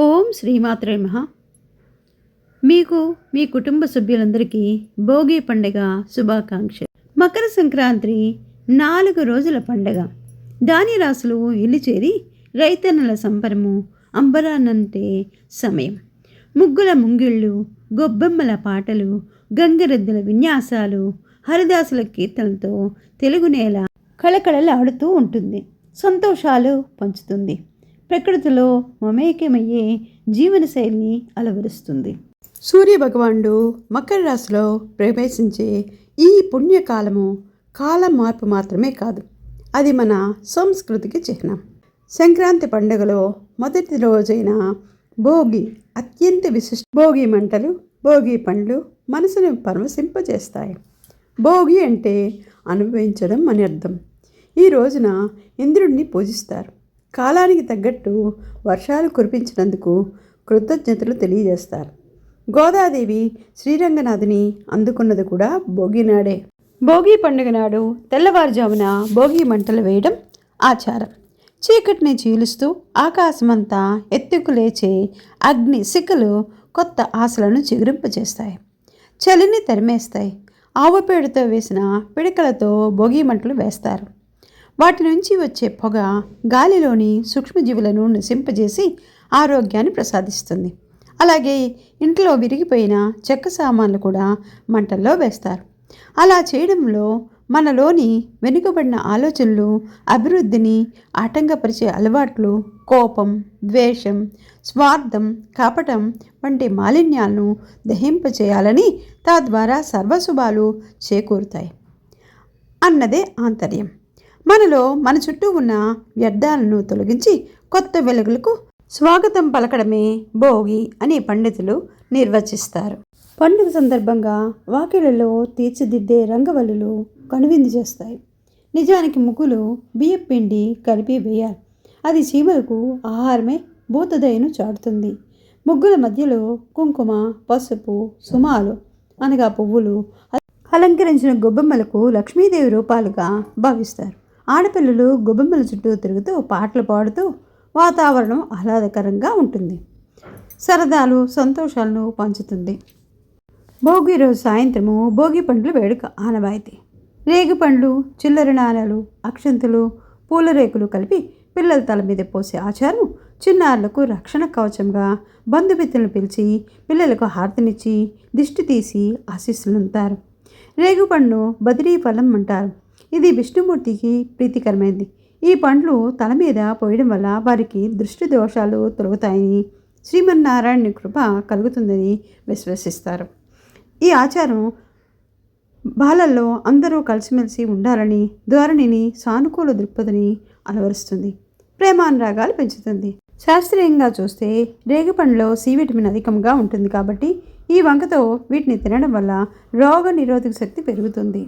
ఓం శ్రీమాత్రే మహా మీకు మీ కుటుంబ సభ్యులందరికీ భోగి పండుగ శుభాకాంక్ష మకర సంక్రాంతి నాలుగు రోజుల పండగ. దాని రాసులు ఇల్లు చేరి రైతన్నల సంబరము అంబరానంటే సమయం. ముగ్గుల ముంగిళ్ళు గొబ్బెమ్మల పాటలు గంగరెద్దుల విన్యాసాలు హరిదాసుల కీర్తనలతో తెలుగు నేల కళకళలాడుతూ ఉంటుంది. సంతోషాలు పంచుతుంది. ప్రకృతిలో మమేకమయ్యే జీవనశైలిని అలవరుస్తుంది. సూర్యభగవానుడు మకర రాశిలో ప్రవేశించే ఈ పుణ్యకాలము కాలం మార్పు మాత్రమే కాదు అది మన సంస్కృతికి చిహ్నం. సంక్రాంతి పండుగలో మొదటి రోజైన భోగి అత్యంత విశిష్ట భోగి మంటలు భోగి పండ్లు మనసును పరవశింపజేస్తాయి భోగి అంటే అనుభవించడం అని అర్థం. ఈ రోజున ఇంద్రుడిని పూజిస్తారు. కాలానికి తగ్గట్టు వర్షాలు కురిపించినందుకు కృతజ్ఞతలు తెలియజేస్తారు. గోదాదేవి శ్రీరంగనాథుని అందుకున్నది కూడా భోగినాడే భోగి పండుగ నాడు తెల్లవారుజామున భోగి మంటలు వేయడం ఆచారం. చీకటిని చీలుస్తూ ఆకాశమంతా ఎత్తుకు లేచే అగ్ని సిక్కలు కొత్త ఆశలను చిగురింపజేస్తాయి. చలిని తరిమేస్తాయి. ఆవు పేడతో వేసిన పిడకలతో భోగి మంటలు వేస్తారు. వాటి నుంచి వచ్చే పొగ గాలిలోని సూక్ష్మజీవులను నశింపజేసి ఆరోగ్యాన్ని ప్రసాదిస్తుంది. అలాగే ఇంట్లో విరిగిపోయిన చెక్క సామాన్లు కూడా మంటల్లో వేస్తారు. అలా చేయడంలో మనలోని వెనుకబడిన ఆలోచనలు అభివృద్ధిని ఆటంకపరిచే అలవాట్లు కోపం ద్వేషం స్వార్థం కాపటం వంటి మాలిన్యాలను దహింపచేయాలని తద్వారా సర్వశుభాలు చేకూరుతాయి. అన్నదే ఆంతర్యం. మనలో మన చుట్టూ ఉన్న వ్యర్థాలను తొలగించి కొత్త వెలుగులకు స్వాగతం పలకడమే భోగి అని పండితులు నిర్వచిస్తారు. పండుగ సందర్భంగా వాకిళ్ళలో తీర్చిదిద్దే రంగవల్లులు కనువిందు చేస్తాయి. నిజానికి ముగ్గులు బియ్యం పిండి కలిపి వేయాలి. అది చీమలకు ఆహారమే భూతదయను చాటుతుంది. ముగ్గుల మధ్యలో కుంకుమ పసుపు సుమాలు అనగా పువ్వులు అలంకరించిన గొబ్బెమ్మలకు లక్ష్మీదేవి రూపాలుగా భావిస్తారు. ఆడపిల్లలు గొబ్బెమ్మల చుట్టూ తిరుగుతూ పాటలు పాడుతూ వాతావరణం ఆహ్లాదకరంగా ఉంటుంది. సరదాలు సంతోషాలను పంచుతుంది. భోగి రోజు సాయంత్రము భోగి పండ్లు వేడుక ఆనవాయితీ. రేగి పండ్లు చిల్లర నాణాలు అక్షంతులు పూల రేకులు కలిపి పిల్లల తల మీద పోసే ఆచారం చిన్నారులకు రక్షణ కవచంగా బంధుమిత్రులను పిలిచి పిల్లలకు హారతినిచ్చి దిష్టి తీసి ఆశీస్సులుంటారు రేగుపండును బదిరీ ఫలం అంటారు. ఇది విష్ణుమూర్తికి ప్రీతికరమైంది. ఈ పండ్లు తల మీద పోయడం వల్ల వారికి దృష్టి దోషాలు తొలగుతాయని శ్రీమన్నారాయణ కృప కలుగుతుందని విశ్వసిస్తారు. ఈ ఆచారం బాలల్లో అందరూ కలిసిమెలిసి ఉండాలని ధోరణిని సానుకూల దృక్పథిని అలవరుస్తుంది. ప్రేమానురాగాలు పెంచుతుంది. శాస్త్రీయంగా చూస్తే రేగిపండులో సి విటమిన్ అధికంగా ఉంటుంది కాబట్టి ఈ వంకతో వీటిని తినడం వల్ల రోగ నిరోధక శక్తి పెరుగుతుంది.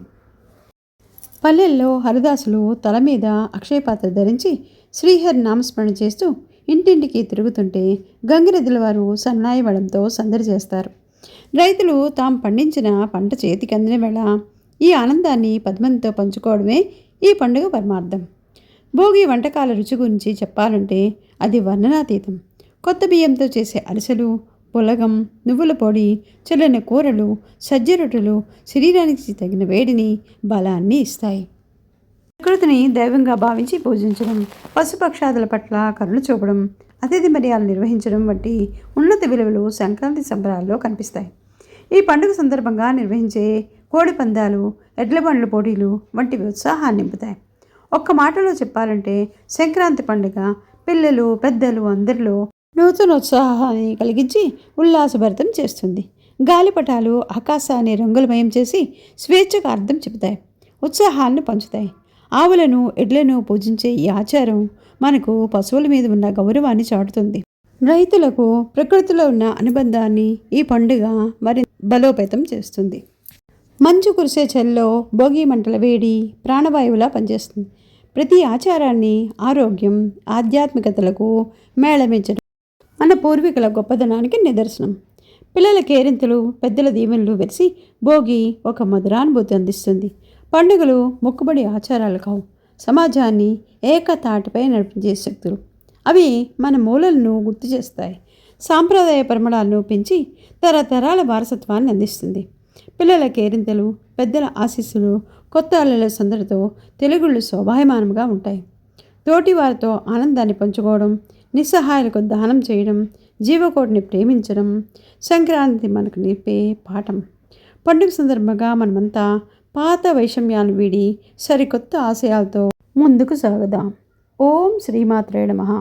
పల్లెల్లో హరిదాసులు తల మీద అక్షయపాత్ర ధరించి శ్రీహరి నామస్మరణ చేస్తూ ఇంటింటికి తిరుగుతుంటే గంగిరెద్దుల వారు సన్నాయి బలంతో సందడి చేస్తారు. రైతులు తాము పండించిన పంట చేతికి అందిన వేళ ఈ ఆనందాన్ని పద్మంతో పంచుకోవడమే ఈ పండుగ పరమార్థం. భోగి వంటకాల రుచి గురించి చెప్పాలంటే అది వర్ణనాతీతం. కొత్త బియ్యంతో చేసే అరిసెలు పులగం నువ్వుల పొడి చల్లని కూరలు సజ్జ రొట్టెలు శరీరానికి తగిన వేడిని బలాన్ని ఇస్తాయి. ప్రకృతిని దైవంగా భావించి పూజించడం పశుపక్షాదుల పట్ల కరుణ చూపడం అతిథి మర్యాదలు నిర్వహించడం వంటి ఉన్నత విలువలు సంక్రాంతి సంబరాల్లో కనిపిస్తాయి. ఈ పండుగ సందర్భంగా నిర్వహించే కోడి పందాలు ఎడ్లబండ్ల పోటీలు వంటివి ఉత్సాహాన్ని నింపుతాయి. ఒక్క మాటలో చెప్పాలంటే సంక్రాంతి పండుగ పిల్లలు పెద్దలు అందరిలో నూతన ఉత్సాహాన్ని కలిగించి ఉల్లాసభరితం చేస్తుంది. గాలిపటాలు ఆకాశాన్ని రంగులమయం చేసి స్వేచ్ఛకు అర్థం చెబుతాయి ఉత్సాహాన్ని పంచుతాయి. ఆవులను ఎడ్లను పూజించే ఈ ఆచారం మనకు పశువుల మీద ఉన్న గౌరవాన్ని చాటుతుంది. రైతులకు ప్రకృతిలో ఉన్న అనుబంధాన్ని ఈ పండుగ మరి బలోపేతం చేస్తుంది. మంచు కురిసే చెల్లో భోగి మంటల వేడి ప్రాణవాయువులా పనిచేస్తుంది. ప్రతి ఆచారాన్ని ఆరోగ్యం ఆధ్యాత్మికతలకు మేళమించడం మన పూర్వీకుల గొప్పదనానికి నిదర్శనం. పిల్లల కేరింతలు పెద్దల దీవెనలు వెలిసి భోగి ఒక మధురానుభూతి అందిస్తుంది. పండుగలు మొక్కుబడి ఆచారాలు కావు. సమాజాన్ని ఏకతాటిపై నడిపించే శక్తులు. అవి మన మూలలను గుర్తు చేస్తాయి. సాంప్రదాయ పరిమళాలను పెంచి తరతరాల వారసత్వాన్ని అందిస్తుంది. పిల్లల కేరింతలు పెద్దల ఆశీస్సులు కొత్త అల్లల సందడితో తెలుగుళ్ళు శోభాయమానంగా ఉంటాయి. తోటి వారితో ఆనందాన్ని పంచుకోవడం నిస్సహాయాలకు దానం చేయడం జీవకోటిని ప్రేమించడం సంక్రాంతి మనకు నేర్పే పాఠం. పండుగ సందర్భంగా మనమంతా పాత వైషమ్యాలు వీడి సరికొత్త ఆశయాలతో ముందుకు సాగుదాం. ఓం శ్రీమాత్రేయ మహా